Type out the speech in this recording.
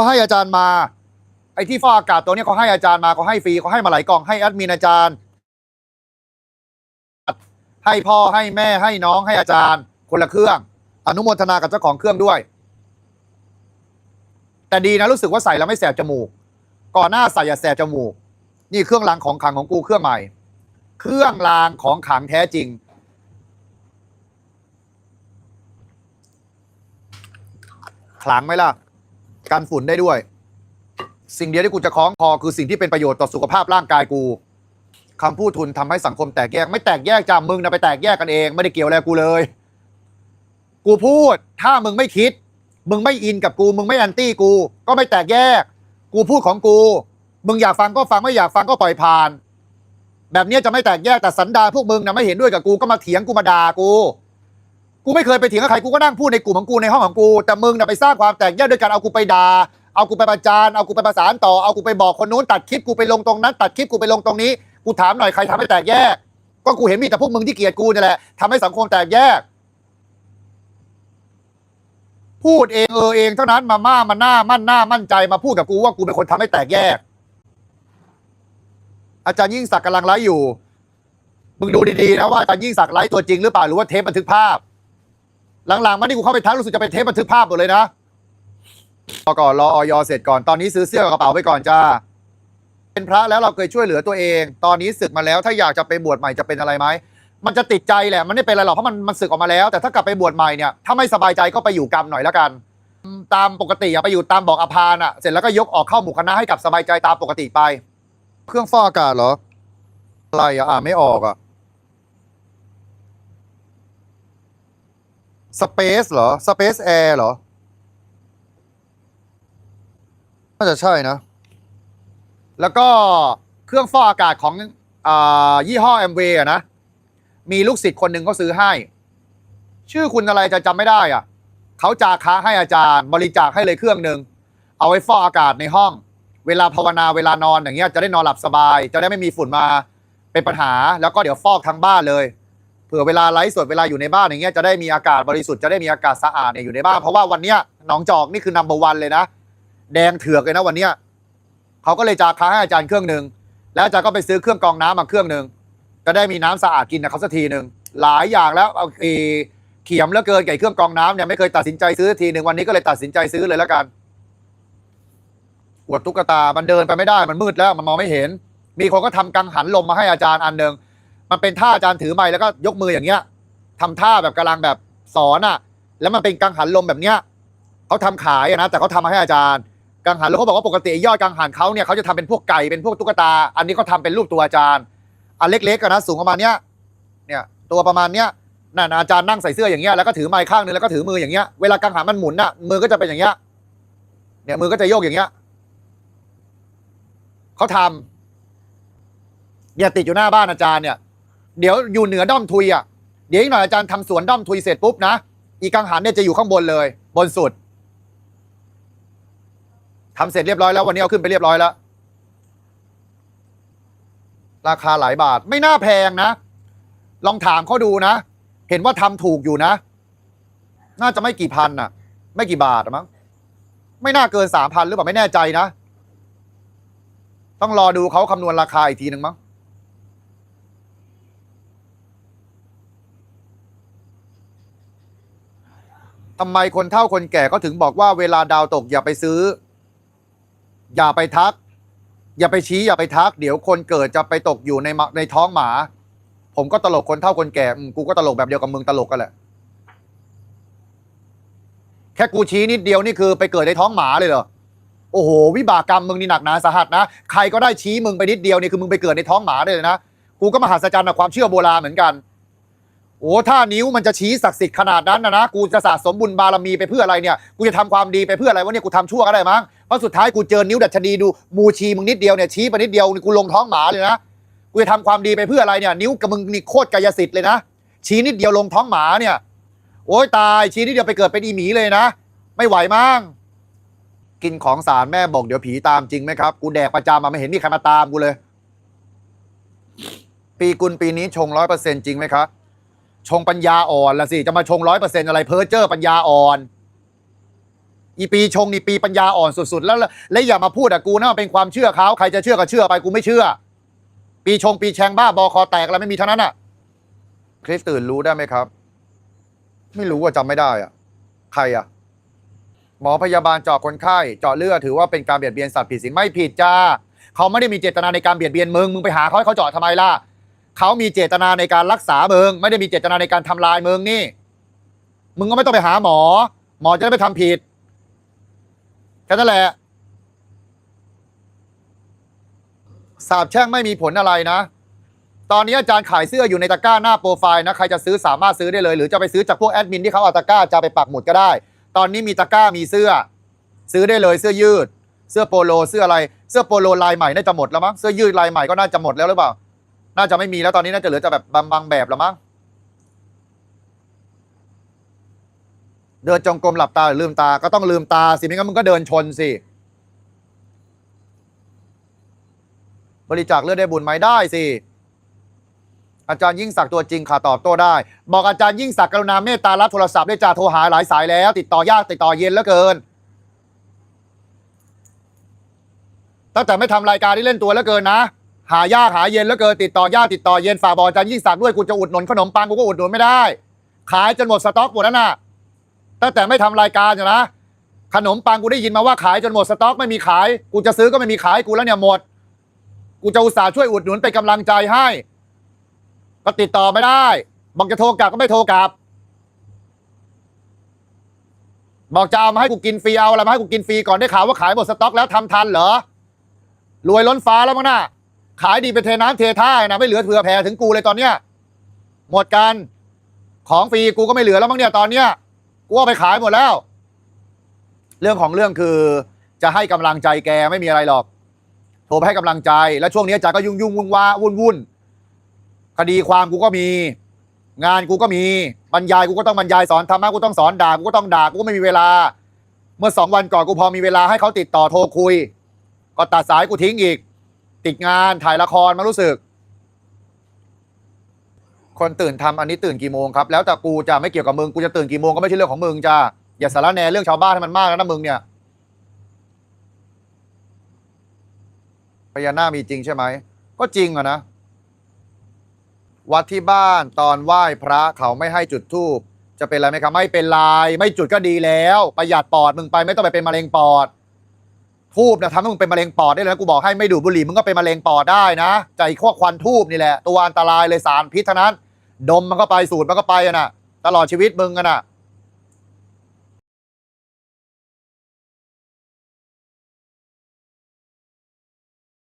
เขาให้อาจารย์มา ไอ้ที่ฟอกอากาศตัวเนี้ยเขาให้อาจารย์มาเขาให้ฟรีเขาให้มาหลายกล่องให้แอดมินอาจารย์ ให้พ่อให้แม่ให้น้องให้อาจารย์ คนละเครื่อง อนุโมทนากับเจ้าของเครื่องด้วย แต่ดีนะรู้สึกว่าใส่แล้วไม่แสบจมูก ก่อนหน้าใส่อย่าแสบจมูก นี่เครื่องรางของขลังของกูเครื่องใหม่ เครื่องรางของขลังแท้จริงขลังไหมล่ะ กันฝุ่นได้ด้วย สิ่งเดียวที่กูจะคล้องคอคือสิ่งที่เป็นประโยชน์ต่อสุขภาพร่างกายกูคำพูดทุนทำให้สังคมแตกแยก ไม่แตกแยกจ้ามึงนะไปแตกแยกกันเอง ไม่ได้เกี่ยวอะไรกูเลย กูพูด ถ้ามึงไม่คิด มึงไม่อินกับกู มึงไม่แอนตี้กู ก็ไม่แตกแยก กูพูดของกู มึงอยากฟังก็ฟังไม่อยากฟังก็ปล่อยผ่าน แบบนี้จะไม่แตกแยกแต่สันดาพวกมึงนะไม่เห็นด้วยกับกูก็มาเถียงกูมาด่ากู กูไม่เคยไปเถียงกับใครกูก็นั่งพูดในกลุ่มของกูในห้องของกูแต่มึงน่ะไปสร้างความแตกแยกด้วยการเอากูไปด่าเอากูไปประจานเอากูไปประสานต่อเอากูไปบอกคนนู้นตัดคลิปกูไปลงตรงนั้น ตัดคลิปกูไปลงตรงนี้กูถามหน่อยใครทำให้แตกแยก ก็กูเห็นมีแต่พวกมึงที่เกลียดกูนี่แหละทำให้สังคมแตกแยก พูดเองเออเองเท่านั้นมาม่ามาหน้ามั่นหน้ามั่นใจมาพูดกับกูว่ากูเป็นคนทำให้แตกแยก อาจารย์ยิ่งศักดิ์กำลังไลฟ์อยู่มึงดูดีๆนะว่าอาจารย์ยิ่งศักดิ์ไลฟ์ตัวจริงหรือเปล่าหรือว่าเทปบันทึกภาพ หลังๆมานี่กูเข้าไปทักรู้สึกจะเป็นเทปบันทึกภาพหมดเลยนะรอก่อนรอออยเสร็จก่อนตอนนี้ซื้อเสื้อกับกระเป๋าไปก่อนจ้า เป็นพระแล้วเราเคยช่วยเหลือตัวเอง ตอนนี้ศึกมาแล้ว ถ้าอยากจะไปบวชใหม่จะเป็นอะไรไหมมันจะติดใจแหละมันไม่เป็นอะไรหรอกเพราะมันมันศึกออกมาแล้ว แต่ถ้ากลับไปบวชใหม่เนี่ยถ้าไม่สบายใจก็ไปอยู่กรรมหน่อยแล้วกัน ตามปกติอะไปอยู่ตามบอกอภานอะเสร็จแล้วก็ยกออกเข้าหมู่คณะให้กับสบายใจตามปกติไป เครื่องฟอกอากาศเหรออะไรอะอ่านไม่ออกอะ สเปซเหรอสเปซแอร์เหรอ น่าจะใช่นะ แล้วก็เครื่องฟอกอากาศของอยี่ห้อแอมเวย์นะ มีลูกศิษย์คนหนึ่งเขาซื้อให้ ชื่อคุณอะไรจะจำไม่ได้อะเขาจาค้าให้อาจารย์ บริจาคให้เลยเครื่องหนึ่งเอาไว้ฟอกอากาศในห้อง เวลาภาวนาเวลานอนอย่างเงี้ยจะได้นอนหลับสบาย จะได้ไม่มีฝุ่นมาเป็นปัญหา แล้วก็เดี๋ยวฟอกทั้งบ้านเลย เผื่อเวลาไลฟ์สดเวลาอยู่ในบ้านอย่างเงี้ยจะได้มีอากาศบริสุทธิ์จะได้มีอากาศสะอาดเนี่ยอยู่ในบ้านเพราะว่าวันเนี้ยหนองจอกนี่คือนัมเบอร์วันเลยนะ แดงเถือกเลยนะวันเนี้ยเขาก็เลยจาค้าให้อาจารย์เครื่องหนึ่งแล้วอาจารย์ก็ไปซื้อเครื่องกรองน้ำมาเครื่องหนึ่งจะได้มีน้ำสะอาดกินนะเขาสักทีหนึ่งหลายอย่างแล้วเอาเอเขียมเหลือเกินไก่เครื่องกรองน้ำเนี่ยไม่เคยตัดสินใจซื้อทีหนึ่งวันนี้ก็เลยตัดสินใจซื้อเลยแล้วกันอวดตุ๊กตา มันเดินไปไม่ได้มันมืดแล้วมันมองไม่เห็น มีคนก็ทำกังหันลมมาให้อาจารย์อันหนึ่ง มันเป็นท่าอาจารย์ถือไม้แล้วก็ยกมืออย่างเงี้ยทำท่าแบบกำลังแบบสอนอะ แล้วมันเป็นกังหันลมแบบเนี้ยเขาทำขายนะแต่เขาทำมาให้อาจารย์กังหันแล้วเขาบอกว่าปกติยอดกังหันเขาเนี่ยเขาจะทำเป็นพวกไก่เป็นพวกตุ๊กตา อันนี้เขาทำเป็นรูปตัวอาจารย์ อันเล็กๆกันนะสูงประมาณเนี้ยเนี่ยตัวประมาณเนี้ยนั่นอาจารย์นั่งใส่เสื้ออย่างเงี้ยแล้วก็ถือไม้ข้างนึงแล้วก็ถือมืออย่างเงี้ยเวลากังหันมันหมุนน่ะมือก็จะเป็นอย่างเงี้ยเนี่ยมือก็จะโยกอย่างเงี้ยเขาทำเนี่ยติดอยู่หน้าบ้านอาจารย์เนี่ย เดี๋ยวอยู่เหนือด้อมทุยอะเดี๋ยวอีกหน่อยอาจารย์ทำสวนด้อมทุยเสร็จปุ๊บนะอีกังหันเนี่ยจะอยู่ข้างบนเลย บนสุดทำเสร็จเรียบร้อยแล้ววันนี้เอาขึ้นไปเรียบร้อยแล้วราคาหลายบาทไม่น่าแพงนะ ลองถามเขาดูนะ เห็นว่าทำถูกอยู่นะ น่าจะไม่กี่พันน่ะ ไม่กี่บาทมั้งไม่น่าเกินสามพันหรือเปล่าไม่แน่ใจนะ ต้องรอดูเขาคำนวณราคาอีกทีหนึ่งมั้ง ทำไมคนเฒ่าคนแก่ก็ถึงบอกว่าเวลาดาวตกอย่าไปซื้อ อย่าไปทัก อย่าไปชี้อย่าไปทัก เดี๋ยวคนเกิดจะไปตกอยู่ในมะในท้องหมา ผมก็ตลกคนเท่าคนแก่อืมกูก็ตลกแบบเดียวกับมึงตลกกันแหละ แค่กูชี้นิดเดียวนี่คือไปเกิดในท้องหมาเลยเหรอโอ้โห วิบากกรรมมึงนี่หนักหนาสาหัสนะใครก็ได้ชี้มึงไปนิดเดียวนี่คือมึงไปเกิดในท้องหมาได้เลยนะกูก็มหัศจรรย์กับความเชื่อโบราณเหมือนกัน โอ้ถ้านิ้วมันจะชี้ศักดิ์สิทธิ์ขนาดนั้นนะนะกูจะสะสมบุญบารมีไปเพื่ออะไรเนี่ยกูจะทำความดีไปเพื่ออะไรวะเนี่ยกูทำชั่วก็ได้มั้งเพราะสุดท้ายกูเจอนิ้วดัชนีดูมูชีมึงนิดเดียวเนี่ยชี้ไปนิดเดียวนี่กูลงท้องหมาเลยนะกูจะทำความดีไปเพื่ออะไรเนี่ย นิ้วกับมึงนี่โคตรกายสิทธิ์เลยนะชี้นิดเดียวลงท้องหมาเนี่ย โอ้ยตายชี้นิดเดียวไปเกิดเป็นอีหมีเลยนะ ไม่ไหวมั้งกินของสารแม่บอกเดี๋ยวผีตามจริงไหมครับ กูแดกประจำมาไม่เห็นมีใครมาตามกูเลย ปีกุลปีนี้ชงร้อยเปอร์เซ็นจริงไหมครับ ชงปัญญาอ่อนละสิ จะมาชงร้อยเปอร์เซ็นอะไรเพ้อเจ้อปัญญาอ่อน อีปีชงนี่ปีปัญญาอ่อนสุดๆ แล้วและอย่ามาพูดอะกูนะมันเป็นความเชื่อเขาใครจะเชื่อก็เชื่อไปกูไม่เชื่อ ปีชงปีแชงบ้าบอคอแตกอะไรไม่มีเท่านั้นอะคริสตื่นรู้ได้ไหมครับ ไม่รู้ว่าจำไม่ได้อะใครอะหมอพยาบาลเจาะคนไข้เจาะเลือดถือว่าเป็นการเบียดเบียนสัตว์ผิดศีลไม่ผิดจ้าเขาไม่ได้มีเจตนาในการเบียดเบียนมึงมึงไปหาเขาให้เขาเจาะทำไมล่ะ เขามีเจตนาในการรักษาเมึงไม่ได้มีเจตนาในการทำลายเมึงนี่ มึงก็ไม่ต้องไปหาหมอ หมอจะได้ไปทำผิดแค่นั้นแหละสาบแช่งไม่มีผลอะไรนะ ตอนนี้อาจารย์ขายเสื้ออยู่ในตะกร้าหน้าโปรไฟล์นะ ใครจะซื้อสามารถซื้อได้เลย หรือจะไปซื้อจากพวกแอดมินที่เขาเอาตะกร้าจะไปปักหมุดก็ได้ ตอนนี้มีตะกร้ามีเสื้อ ซื้อได้เลยเสื้อยืด เสื้อโปโลเสื้ออะไร เสื้อโปโลลายใหม่น่าจะหมดแล้วมั้ง เสื้อยืดลายใหม่ก็น่าจะหมดแล้วหรือเปล่า น่าจะไม่มีแล้วตอนนี้น่าจะเหลือแต่แบบบางแบบล้วมั้งเดินจงกรมหลับตาหรือลืมตาก็ต้องลืมตาสิไม่งั้นมึงก็เดินชนสิบริจาคเลือดได้บุญไหมได้สิอาจารย์ยิ่งศักดิ์ตัวจริงค่ะตอบโต้ได้ บอกอาจารย์ยิ่งศักดิ์กรุณาเมตตารับโทรศัพท์ด้จ่าโทรหาหลายสายแล้ว ติดต่อยากติดต่อเย็นเหลือเกินตั้งแต่ไม่ทำรายการที่เล่นตัวเหลือเกินนะ หายากหาเย็นเหลือเกินติดต่อยากติดต่อเย็นฝากบอกอาจารย์ยิ่งศักดิ์ด้วยกูจะอุดหนุนขนมปังกูก็อุดหนุนไม่ได้ ขายจนหมดสต็อกหมดแล้วนะตั้งแต่ไม่ทำรายการอยู่นะขนมปังกูได้ยินมาว่าขายจนหมดสต็อกไม่มีขาย กูจะซื้อก็ไม่มีขายกูแล้วเนี่ยหมด กูจะอุตส่าห์ช่วยอุดหนุนเป็นกำลังใจให้ ก็ติดต่อไม่ได้บอกจะโทรกลับก็ไม่โทรกลับ บอกจะเอามาให้กูกินฟรีเอาอะไรมาให้กูกินฟรีก่อนได้ข่าวว่าขายหมดสต็อกแล้วทำทันเหรอรวยล้นฟ้าแล้วมั้งน่ะ ขายดีเป็นเทน้ำเทท่านะไม่เหลือเผื่อแผ่ถึงกูเลยตอนเนี้ยหมดกันของฟรีกูก็ไม่เหลือแล้วมั้งเนี่ยตอนเนี้ยกูเอาไปขายหมดแล้ว เรื่องของเรื่องคือจะให้กำลังใจแกไม่มีอะไรหรอก โทรไปให้กำลังใจแล้วช่วงนี้อาจาก็ยุ่งยุ่งวุ่นวาวุ่นวุ่นคดีความกูก็มี งานกูก็มีบรรยายกูก็ต้องบรรยายสอนธรรมะกูต้องสอนด่ากูก็ต้องด่ากูก็ไม่มีเวลา เมื่อสองวันก่อนกูพอมีเวลาให้เขาติดต่อโทรคุย ก็ตัดสายกูทิ้งอีก ติดงานถ่ายละครมารู้สึก คนตื่นทำอันนี้ตื่นกี่โมงครับ แล้วแต่กูจะไม่เกี่ยวกับมึงกูจะตื่นกี่โมงก็ไม่ใช่เรื่องของมึงจ้าอย่าสารแหนเรื่องชาวบ้านให้มันมากแล้วนะมึงเนี่ยพญานาคมีจริงใช่ไหมก็จริงอะนะ วัดที่บ้านตอนไหว้พระเขาไม่ให้จุดธูปจะเป็นอะไรไหมครับ ไม่เป็นไรไม่จุดก็ดีแล้ว ประหยัดปอดมึงไปไม่ต้องไปเป็นมะเร็งปอด ทูบนะทำให้มึงเป็นมะเร็งปอดได้เลยนะกูบอกให้ไม่ดูดบุหรี่มึงก็เป็นมะเร็งปอดได้นะใจข้อควันทูบนี่แหละ ตัวอันตรายเลยสารพิษเท่านั้น ดมมันก็ไปสูดมันก็ไปอะนะตลอดชีวิตมึงอะนะ